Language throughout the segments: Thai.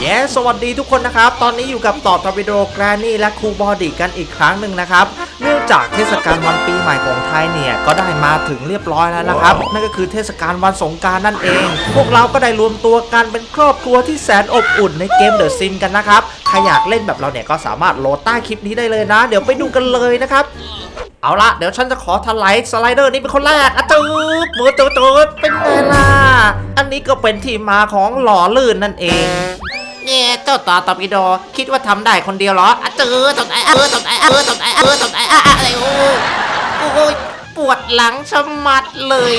เย้สวัสดีทุกคนนะครับ ตอนนี้อยู่กับต่อทวิโดแกรนี่และครูบอดีกันอีกครั้งหนึ่งนะครับเนื่องจากเทศกาลวันปีใหม่ของไทยเนี่ยก็ได้มาถึงเรียบร้อยแล้วนะครับ นั่นก็คือเทศกาลวันสงการนั่นเอง พวกเราก็ได้รวมตัวกันเป็นครอบครัวที่แสนอบอุ่นในเกมเดอะซิมกันนะครับใครอยากเล่นแบบเราเนี่ยก็สามารถโหลดใต้คลิปนี้ได้เลยนะ เดี๋ยวไปดูกันเลยนะครับเอาละเดี๋ยวฉันจะขอทลายสไลเดอร์นี้เป็นคนแรกอะจืดมือจืดจืดเป็นไงล่ะ อันนี้ก็เป็นที่มาของหล่อลื่นนั่นเอง เนี่ยเจ้าต่อตอปิโด คิดว่าทำได้คนเดียวเหรออะจืดตอนไอเออตอนไอเออตอนไอเออตอนไออะอะไรโอ้โอ้ยปวดหลังชะมัดเลย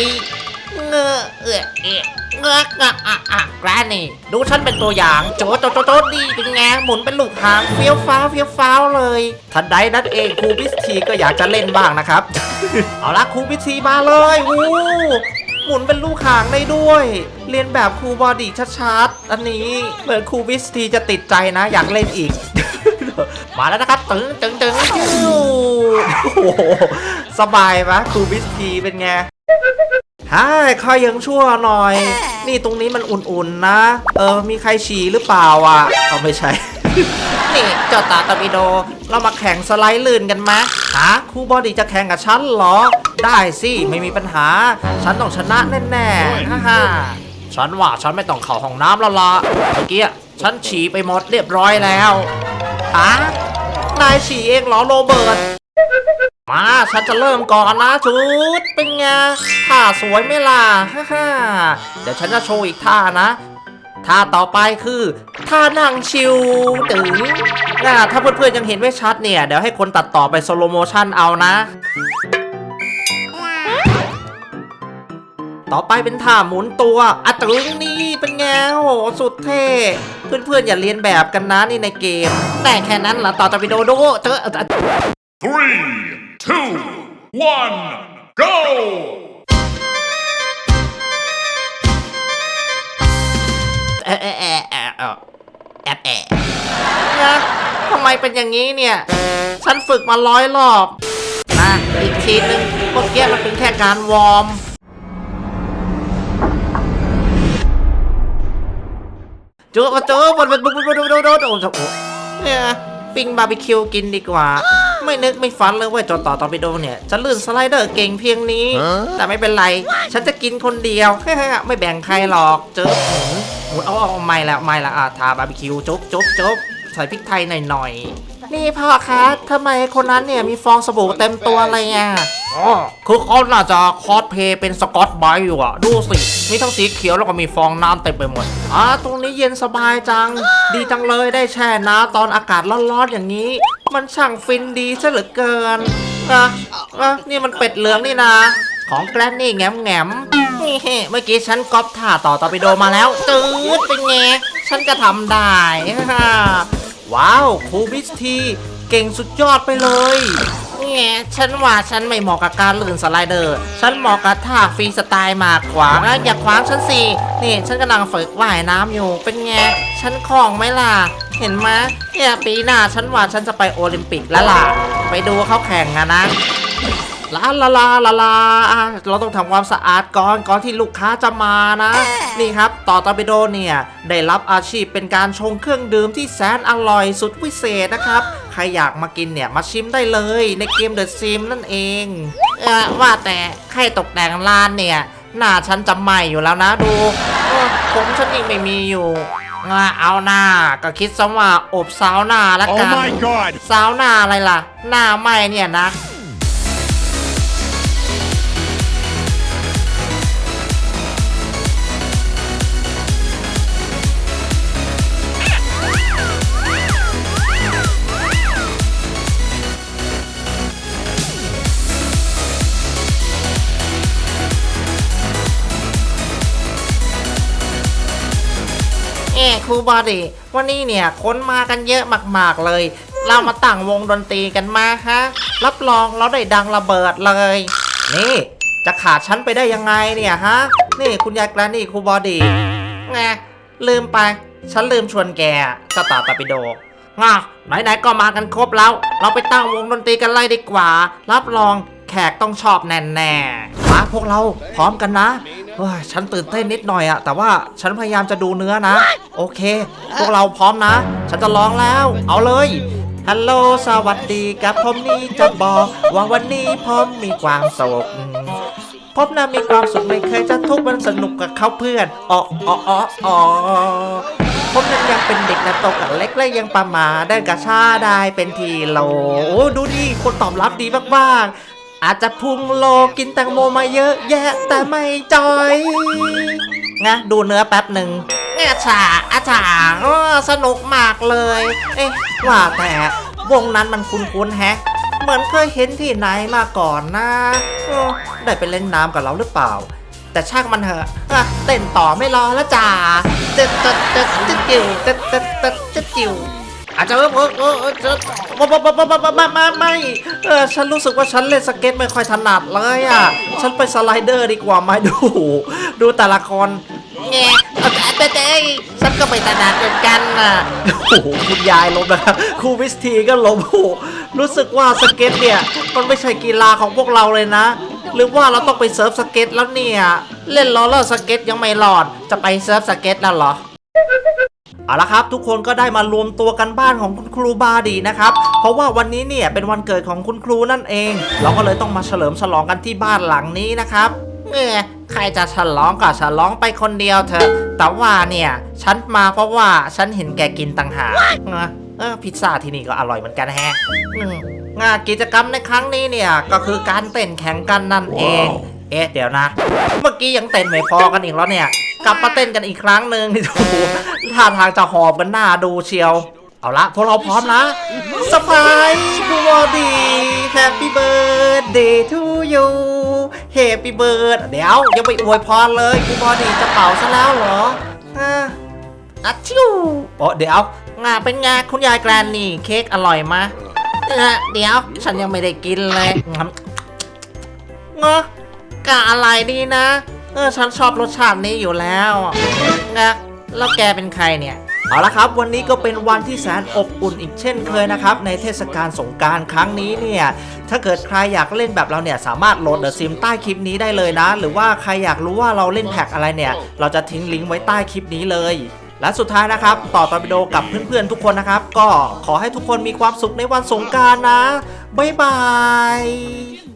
เงอเอะเอะเงอะอะอะอะแกรนี่ ดูฉันเป็นตัวอย่าง โจโจโจโจดีเป็นไงหมุนเป็นลูกหางเฟี้ยวฟ้าวเฟี้ยวฟ้าวเลยทันใดนั้นเองครูพิสทีก็อยากจะเล่นบ้างนะครับ เอาละครูพิสทีมาเลยวู้ หมุนเป็นลูกหางได้ด้วย เรียนแบบครูบอดี้ชัดๆ อันนี้เหมือนครูพิสทีจะติดใจนะ อยากเล่นอีก มาแล้วนะครับตึงตึงตึงจิ้วโอ้โหสบายปะครูพิสทีเป็นไงฮ่าข้ายังชั่วหน่อย นี่ตรงนี้มันอุ่นๆนะ เออ มีใครฉี่หรือเปล่าอะเอาไม่ใช่ นี่เจ้าตาตาบิโด เรามาแข่งสไลด์ลื่นกันไหมฮะครูบอดี้จะแข่งกับฉันเหรอ ได้สิไม่มีปัญหา ฉันต้องชนะแน่ๆฮ่าฮ่าฉันว่าฉันไม่ต้องเข้าห้องน้ำแล้วล่ะเมื่อกี้ฉันฉี่ไปหมดเรียบร้อยแล้วฮะนายฉี่เองเหรอโรเบิร์ตมาฉันจะเริ่มก่อนนะชุดเป็นไงท่าสวยไหมล่ะฮ่าฮ่าเดี๋ยวฉันจะโชว์อีกท่านะ ท่าต่อไปคือท่านั่งชิวตึงนะถ้าเพื่อนๆยังเห็นไม่ชัดเนี่ย เดี๋ยวให้คนตัดต่อไปสโลโมชั่นเอานะ ต่อไปเป็นท่าหมุนตัวอะตึงนี่เป็นไงโหสุดเท่เพื่อนๆอย่าเรียนแบบกันนะนี่ในเกม แต่แค่นั้นเหรอต่อจากวิดีโอดูเจอ Three, two, one, go! แอบแอแอะแอบนะทำไมเป็นอย่างนี้เนี่ย ฉันฝึกมาร้อยรอบนะอีกทีนึงเมื่อกี้มันเป็นแค่การวอร์มเจอมาเจอมันมันมันมันมันมันมันโอ้โหเนี่ยปิ้งบาร์บีคิวกินดีกว่า ไม่นึกไม่ฝันเลยว่าจอต่อตอร์ปิโดเนี่ยจะลื่นสไลเดอร์เก่งเพียงนี้ แต่ไม่เป็นไร ฉันจะกินคนเดียว ไม่แบ่งใครหรอกเจอหืมเอาเอาเอาไม่แล้วไม่แล้วอะทาบาร์บีคิวจุ๊บจุ๊บจุ๊บใส่พริกไทยหน่อยๆนี่พ่อคะทำไมคนนั้นเนี่ยมีฟองสบู่เต็มตัวเลยอะอ๋อคือเขาน่าจะคอสเพลย์เป็นสกอตไบรท์อยู่อะดูสิ มีทั้งสีเขียวแล้วก็มีฟองน้ำเต็มไปหมด อ่าตรงนี้เย็นสบายจัง ดีจังเลยได้แช่น้ำตอนอากาศร้อนๆอย่างนี้ มันช่างฟินดีซะเหลือเกินอะอะนี่มันเป็ดเหลืองนี่นะ ของแกลนนี่แง้มแง้มนี่เมื่อกี้ฉันก๊อปท่าต่อตอร์ปิโดมาแล้วตืดเป็นไงฉันจะทำได้ว้าวครูบิสทีเก่งสุดยอดไปเลยแงฉันว่าฉันไม่เหมาะกับการลื่นสไลเดอร์ ฉันเหมาะกับท่าฟรีสไตล์มากกว่านะอย่าขวางฉันสิ นี่ฉันกำลังฝึกว่ายน้ำอยู่ เป็นไง ฉันคล่องไหมล่ะ เห็นไหมเนี่ยปีหน้าฉันว่าฉันจะไปโอลิมปิกแล้วล่ะ ไปดูเขาแข่งอะนะลาลาลาลาลาเราต้องทำความสะอาดก่อนก่อนที่ลูกค้าจะมานะ นี่ครับ ต่อตอร์ปิโดเนี่ย ได้รับอาชีพเป็นการชงเครื่องดื่มที่แสนอร่อยสุดวิเศษนะครับ ใครอยากมากินเนี่ย มาชิมได้เลยในเกม The Sim นั่นเอง เออว่าแต่ใครตกแต่งร้านเนี่ย หน้าฉันจะไหม่อยู่แล้วนะดูผมฉันยังไม่มีอยู่ เอาหน้าก็คิดซะว่าอบสาวหน้าละ Oh กัน my god! สาวหน้าอะไรล่ะ หน้าไหม่เนี่ยนะ ครูบอดี้วันนี้เนี่ยคนมากันเยอะมากๆเลย เรามาตั้งวงดนตรีกันมาฮะ รับรองเราได้ดังระเบิดเลย นี่ จะขาดฉันไปได้ยังไงเนี่ยฮะ นี่คุณยายแกรนี่ครูบอดี้ไงลืมไป ฉันลืมชวนแกเจ้าตาตาปิโดง่ะไหนๆก็มากันครบแล้ว เราไปตั้งวงดนตรีกันเลยดีกว่า รับรอง แขกต้องชอบแน่ๆมาพวกเราพร้อมกันนะเฮ้ยฉันตื่นเต้นนิดหน่อยอะแต่ว่าฉันพยายามจะดูเนื้อนะ โอเค พวกเราพร้อมนะ ฉันจะร้องแล้ว เอาเลยฮัลโหลสวัสดีกับผมนี่จะบอกว่าวันนี้ผมมีความสุขผมน่ะมีความสุขไม่เคยจะทุกข์มันสนุกกับเขาเพื่อนอ๋ออ๋ออ๋ออ๋อผมนั้นยังเป็นเด็กนะโตกับเล็กและยังประมาได้กระชาได้เป็นทีโลโอ้ดูดิคนตอบรับดีมากๆ อาจจะพุงโลกินแตงโมมาเยอะแยะแต่ไม่จอยงะดูเนื้อแป๊บหนึ่งอาชาอาชาสนุกมากเลย เอ๊ะว่าแต่วงนั้นมันคุ้นๆแฮะ เหมือนเคยเห็นที่ไหนมาก่อนนะ ได้ไปเล่นน้ำกับเราหรือเปล่า แต่ช่างมันเถอะเต้นต่อไม่รอแล้วจ้าเจ็ดเจ็ดเจ็ดเจ็ดจิ๋วเจ็ดเจ็ดเจ็ดเจ็ดจิ๋ว อาจจะเออเออเออเออจะไม่ไม่ไม่ไม่ไม่ไม่ไม่เออฉันรู้สึกว่าฉันเล่นสเก็ตไม่ค่อยถนัดเลยอะ ฉันไปสไลเดอร์ดีกว่าไหมดู ดูแต่ละคนแง่เต้เต้ฉันก็ไม่ถนัดเหมือนกันน่ะโอ้โหคุณยายล้มนะครับครูวิสทีก็ล้มโอ้โหรู้สึกว่าสเก็ตเนี่ยมันไม่ใช่กีฬาของพวกเราเลยนะ หรือว่าเราต้องไปเซิร์ฟสเก็ตแล้วเนี่ย เล่นล้อเลอร์สเก็ตยังไม่รอด จะไปเซิร์ฟสเก็ตแล้วเหรอ เอาละครับ ทุกคนก็ได้มารวมตัวกันบ้านของคุณครูบาดีนะครับ เพราะว่าวันนี้เนี่ยเป็นวันเกิดของคุณครูนั่นเอง เราก็เลยต้องมาเฉลิมฉลองกันที่บ้านหลังนี้นะครับเออใครจะฉลองก็ฉลองไปคนเดียวเถอะ แต่ว่าเนี่ยฉันมาเพราะว่าฉันเห็นแกกินต่างหากเออพิซซ่าที่นี่ก็อร่อยเหมือนกันแฮะงานกิจกรรมในครั้งนี้เนี่ยก็คือการเต้นแข่งกันนั่นเอง เอ๊ะเดี๋ยวนะ เมื่อกี้ยังเต้นไม่พอกันอีกแล้วเนี่ย กลับมาเต้นกันอีกครั้งหนึ่งนี่โอ้โหท่าทางจะหอบกันหน้าดูเชียว เอาละพวกเราพร้อมนะสบายกูวอดีแฮปปี้เบิร์ดเดย์ทูยูแฮปปี้เบิร์ดเดี๋ยวยังไม่อวยพรเลยกูบอดีจะเป่าซะแล้วเหรออะอัดชิวโอ้เดี๋ยวงาเป็นไงคุณยายแกรนนี่เค้กอร่อยมะเออเดี๋ยวฉันยังไม่ได้กินเลยงั้นเงอะกะอะไรดีนะ เออฉันชอบรสชาตินี้อยู่แล้วงะแล้วแกเป็นใครเนี่ยเอาละครับวันนี้ก็เป็นวันที่แสนอบอุ่นอีกเช่นเคยนะครับ ในเทศกาลสงการครั้งนี้เนี่ย ถ้าเกิดใครอยากเล่นแบบเราเนี่ยสามารถโหลดเดอะซิมใต้คลิปนี้ได้เลยนะ หรือว่าใครอยากรู้ว่าเราเล่นแพ็กอะไรเนี่ย เราจะทิ้งลิงก์ไว้ใต้คลิปนี้เลย และสุดท้ายนะครับ ต่อตอร์ปิโดกับเพื่อนๆทุกคนนะครับ ก็ขอให้ทุกคนมีความสุขในวันสงการนะบ๊ายบาย